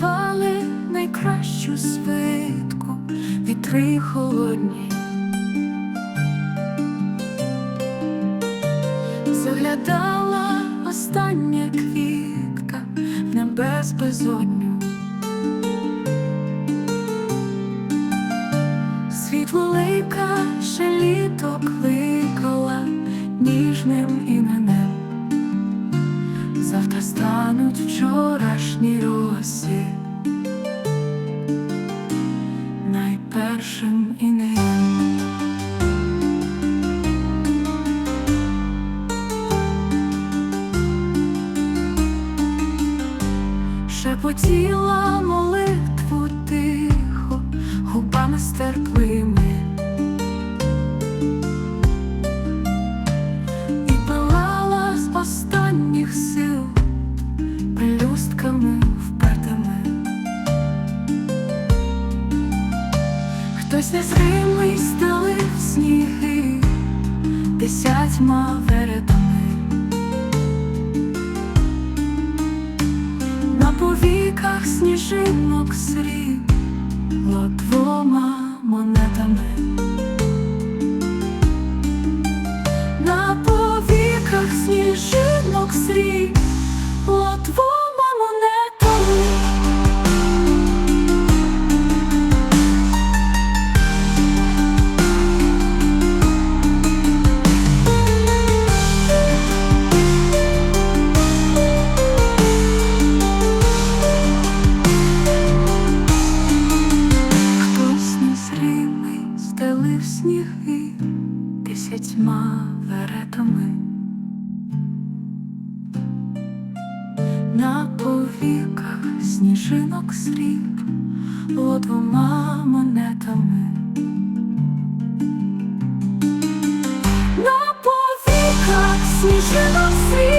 Давали найкращу свитку вітри холодні. Заглядала остання квітка в небес безодню. Світ велика ще літок. Завтра стануть вчорашні росі найпершим інеєм. Шепотіла молитву тихо, губами стерпливими. Хтось незримий стелив сніги десятьма веретами. На повіках сніжинок срібло двома монетами. На повіках сніжинок срібло двома десятьма веретами. На повіках сніжинок сріб було двома монетами. На повіках сніжинок сріб